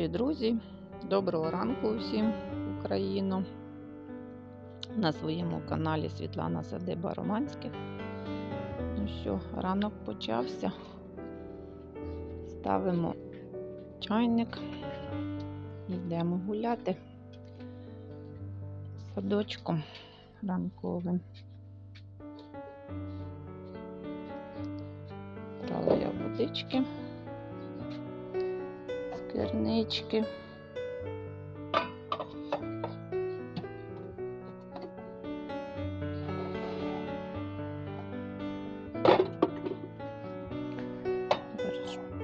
Вітаю, друзі! Доброго ранку всім Україну! На своєму каналі Світлана Садиба Романських. Ну що, ранок почався. Ставимо чайник, йдемо гуляти садочком ранковим. Брала я водички Зараз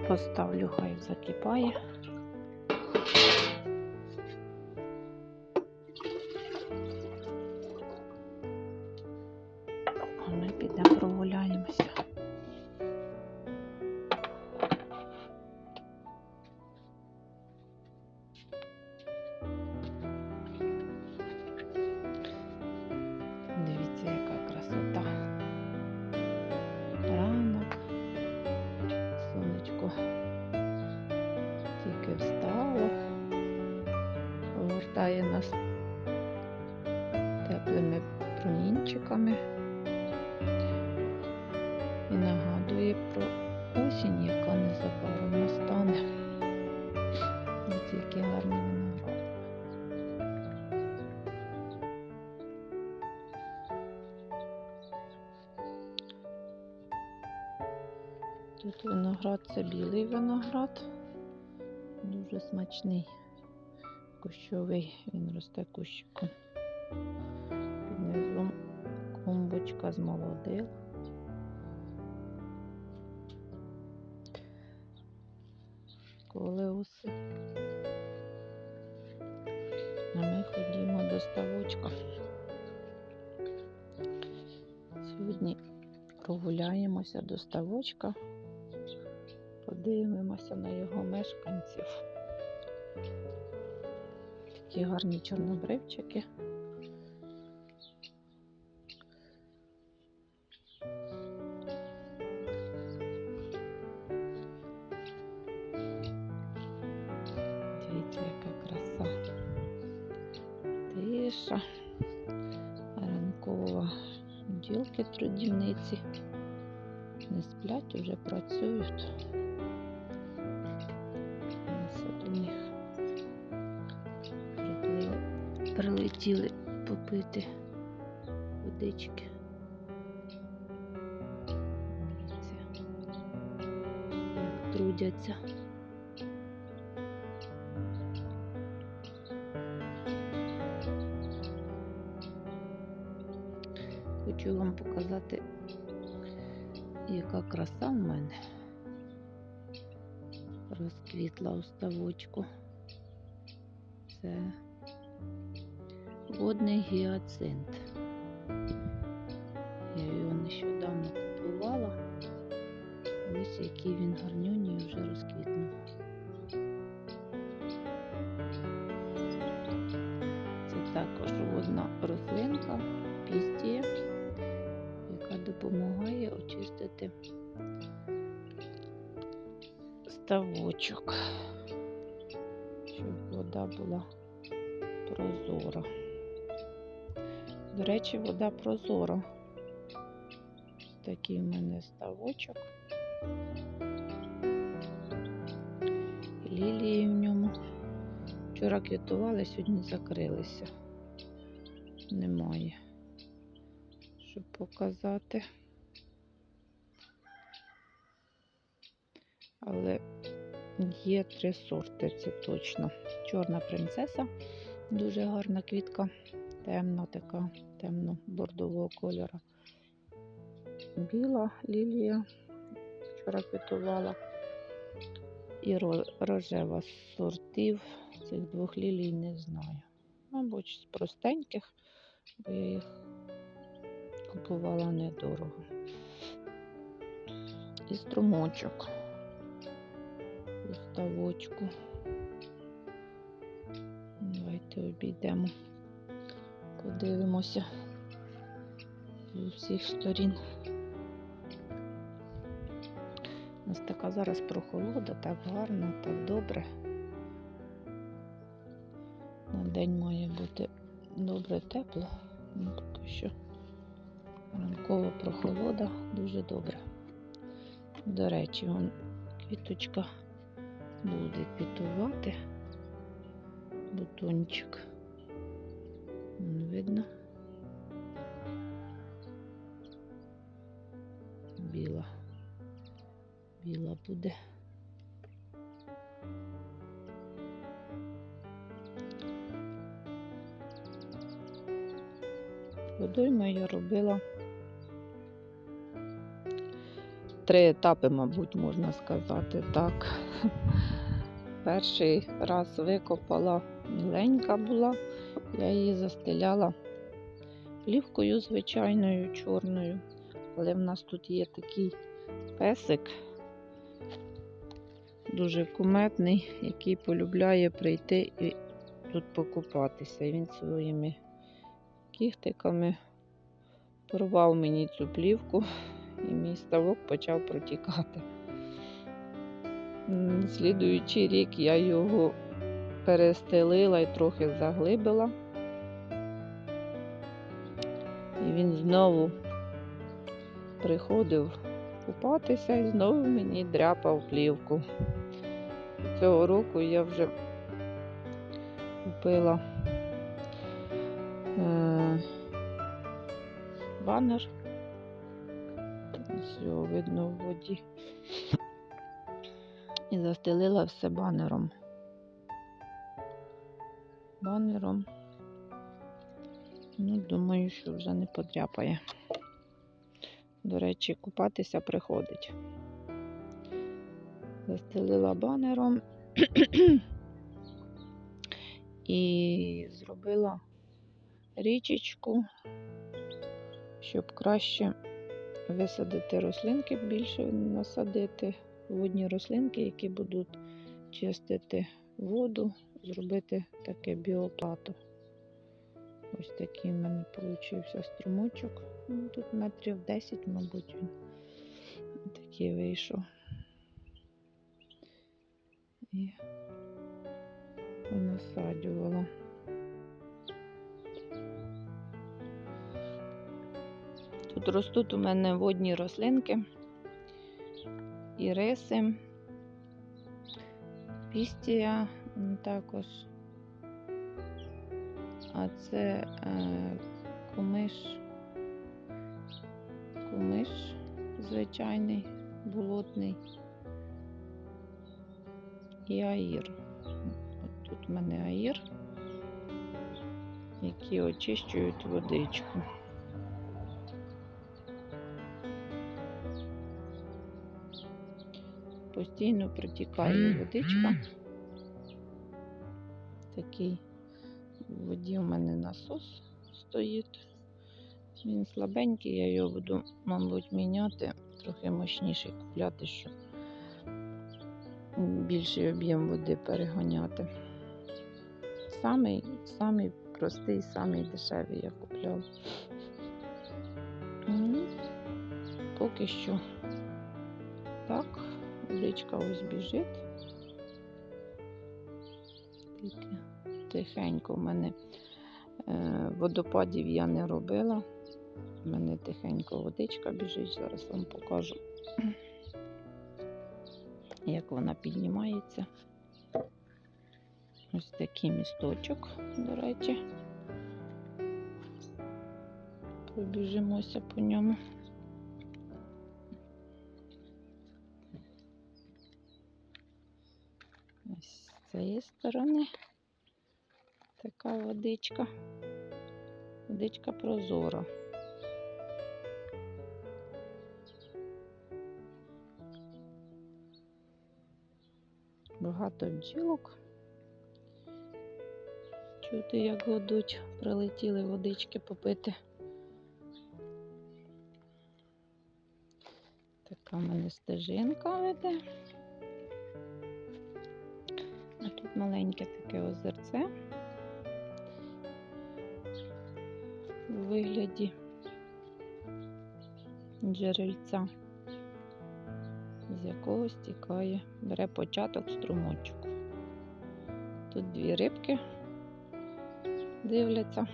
Поставлю, хай закипає. Дивіться, які гарні виногради. Тут виноград це білий виноград, дуже смачний, кущовий, він росте кущиком. Під низом клумбочка з молодил. Сьогодні прогуляємося до ставочка, подивимося на його мешканців. Такі гарні чорнобривчики. Прилетіли попити водички. Як трудяться. Хочу вам показати, яка краса в мене розквітла у ставочку. Це водний гіацинт. Я його нещодавно купувала. Ось який він гарнюній вже розквітнув. Це також водна рослинка, пістія яка допомагає очистити ставочок, щоб вода була прозора. До речі, вода прозора. Такий в мене ставочок. Лілії в ньому. Вчора квітували, сьогодні закрилися. Немає щоб показати. Але є три сорти, це точно. Чорна принцеса, дуже гарна квітка, темна така, темно-бордового кольору. Біла лілія, вчора квітувала. І рожева сортів цих двох лілій не знаю. Мабуть, з простеньких, бо я їх купувала недорого. І струмочок у ставочку. Давайте обійдемо, подивимося з усіх сторін. У нас така зараз прохолода, так гарно, так добре. На день має бути добре тепло. Ну, поки що ранкова прохолода дуже добре. До речі, вон квіточка буде квітувати. Бутончик. Вон видно. Біла. Біла буде. Водойму я робила три етапи, мабуть, можна сказати так. Перший раз викопала міленька була, я її застеляла плівкою звичайною чорною. Але в нас тут є такий песик, дуже куметний, який полюбляє прийти і тут покупатися. І він своїми кіхтиками порвав мені цю плівку, і мій ставок почав протікати. Слідуючий рік я його перестелила і трохи заглибила. І він знову приходив купатися і знову мені дряпав плівку. Цього року я вже купила е, банер. Ось його видно в воді. І застелила все банером. Банером. Ну, думаю, що вже не подряпає. До речі, купатися приходить. Застелила банером і зробила річечку, щоб краще висадити рослинки, більше насадити водні рослинки, які будуть чистити воду, зробити таке біоплато. Ось такий в мене получився струмочок. Ну, тут метрів 10, мабуть, він такий вийшов. І насаджувала. Тут ростуть у мене водні рослинки, іриси, пістія також. А це е, кумиш, кумиш звичайний, болотний і аїр. От тут в мене аїр, які очищують водичку. Постійно протікає водичка. Такий в воді у мене насос стоїть. Він слабенький, я його буду, мабуть, міняти, трохи мощніший купляти, щоб більший об'єм води переганяти. Самий, самий простий, самий дешевий я купляв. Ну, Поки що так, водичка ось біжить. Тільки тихенько в мене е, водопадів я не робила. У мене тихенько водичка біжить, зараз вам покажу, як вона піднімається. Ось такий місточок, до речі. Пробіжимося по ньому. Цієї сторони така водичка. Водичка прозора. Багато бджілок. Чути, як годуть, прилетіли водички попити. Така мене стежинка веде. Тут маленьке таке озерце у вигляді джерельця, з якого стікає, бере початок струмочок. Тут дві рибки дивляться.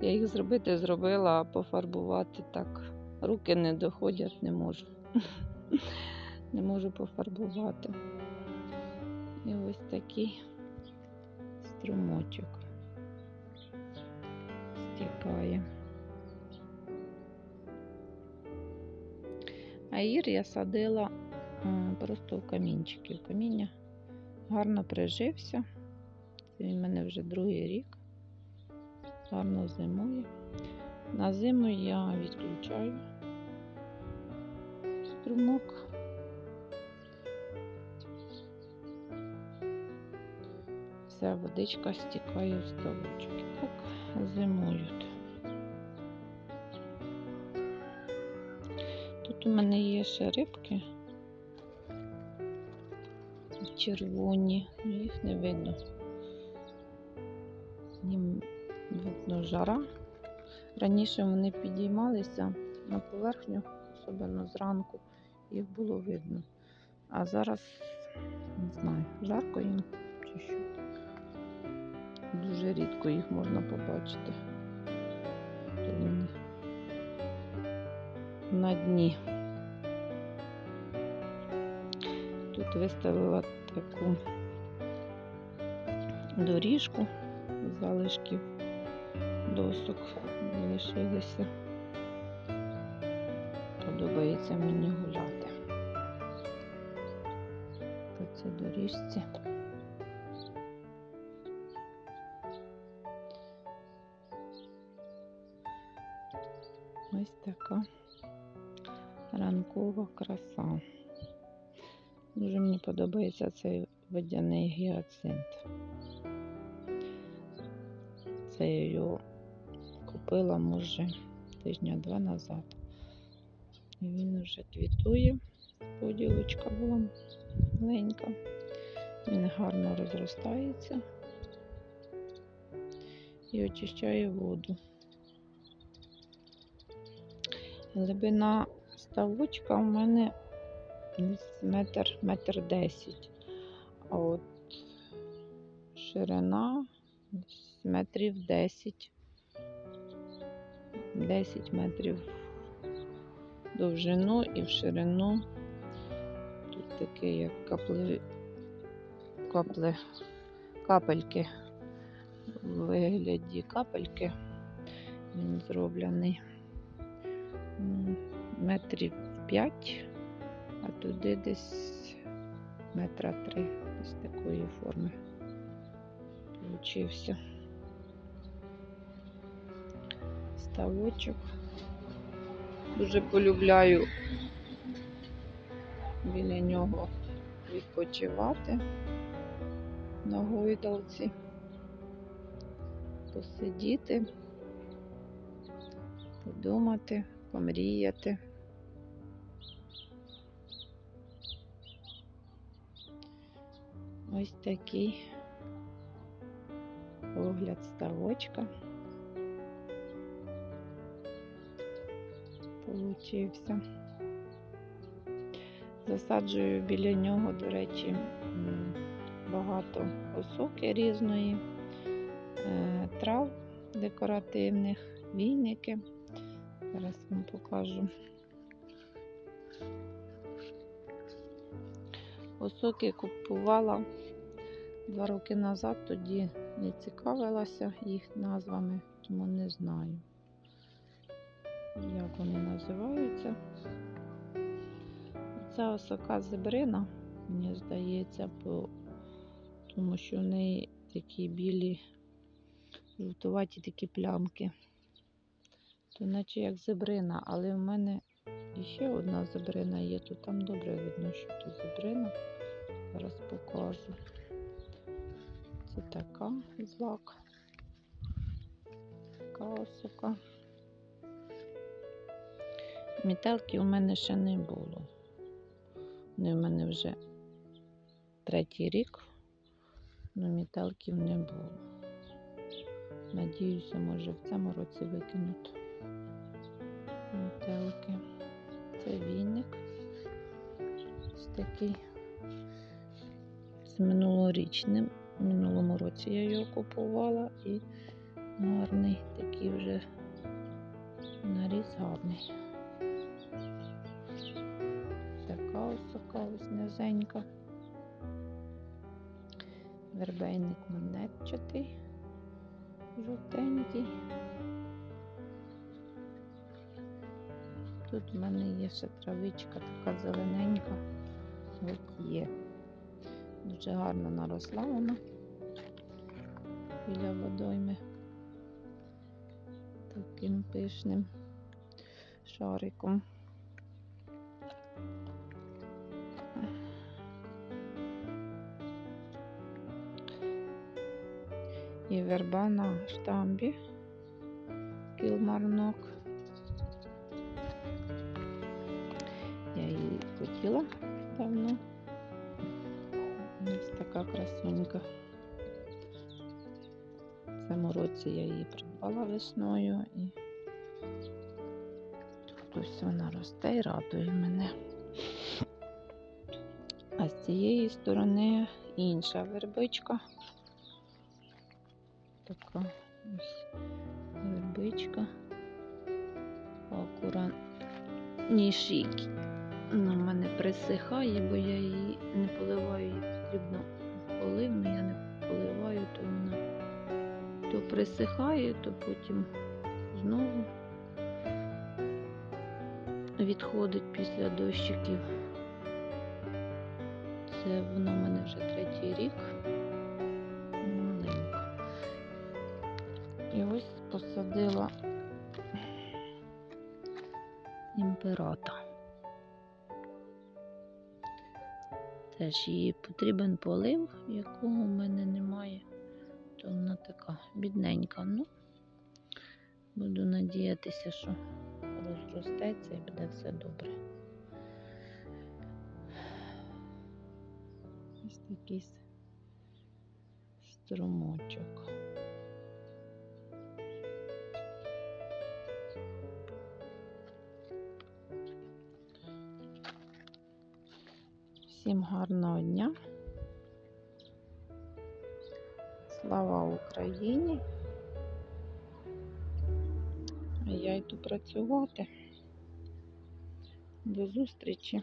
Я їх зробити зробила, а пофарбувати так. Руки не доходять, не можу. Не можу пофарбувати. І ось такий струмочок стікає. А ір я садила просто в камінчики. В каміння гарно прижився. Це в мене вже другий рік. Гарно зимує. На зиму я відключаю струмок. Вся водичка стікає ставочок. І Так зимують. Тут у мене є ще рибки червоні, їх не видно. Їм видно жара. Раніше вони підіймалися на поверхню, особливо зранку, їх було видно. А зараз не знаю, жарко їм чи що. Дуже рідко їх можна побачити. На дні. Тут виставила таку доріжку залишків досок залишилися. Подобається мені гуляти по цій доріжці. Така ранкова краса. Дуже мені подобається цей водяний гіацинт. Це я його купила, може, тижня два назад. І він вже квітує. Поділочка була маленька. Він гарно розростається і очищає воду. Глибина ставочка у мене метр, метр десять. А от ширина метрів десять. Десять метрів в довжину і в ширину. Тут таке, як капли, капли, капельки в вигляді капельки. Він зроблений метрів п'ять а туди десь метра три з такої форми. Получився ставочок. Дуже полюбляю біля нього відпочивати на гойдалці, посидіти, подумати, помріяти. Ось такий огляд ставочка получився. Засаджую біля нього, до речі, багато осоки різної, е, трав декоративних, війники. Зараз вам покажу. Осоки купувала два роки назад, тоді не цікавилася їх назвами, тому не знаю, як вони називаються. Ця осока зебрина, мені здається, по... тому що в неї такі білі, жовтуваті такі плямки. То наче як зебрина, але в мене ще одна зебрина є, то там добре видно, що то зебрина. Зараз покажу. Це така злак. Така осока. Мітелки у мене ще не було. Вони в мене вже третій рік, але мітелків не було. Надіюся, може в цьому році викинуть мітелки. Це віник. Ось такий з минулорічним В минулому році я його купувала і гарний такий вже наріз гарний. Така ось така ось низенька. Вербейник монетчатий, жовтенький. Тут в мене є ще травичка така зелененька. От є. Дуже гарно наросла вона біля водойми таким пишним шариком. І верба на штамбі кілмарнок. Хотіла давно. Ось така красунька. В цьому році я її придбала весною і ось вона росте і радує мене. А з цієї сторони інша вербичка. Така ось вербичка. Акуратніші. Присихає, бо я її не поливаю, її потрібно полив, але я не поливаю, то вона то присихає, то потім знову відходить після дощиків. Це вона в мене вже третій рік. Маленька. І ось посадила Теж їй потрібен полив, якого в мене немає. То вона така бідненька. Ну, буду надіятися, що розростеться і буде все добре. Ось такий струмочок. Всім гарного дня. Слава Україні. А я йду працювати. До зустрічі.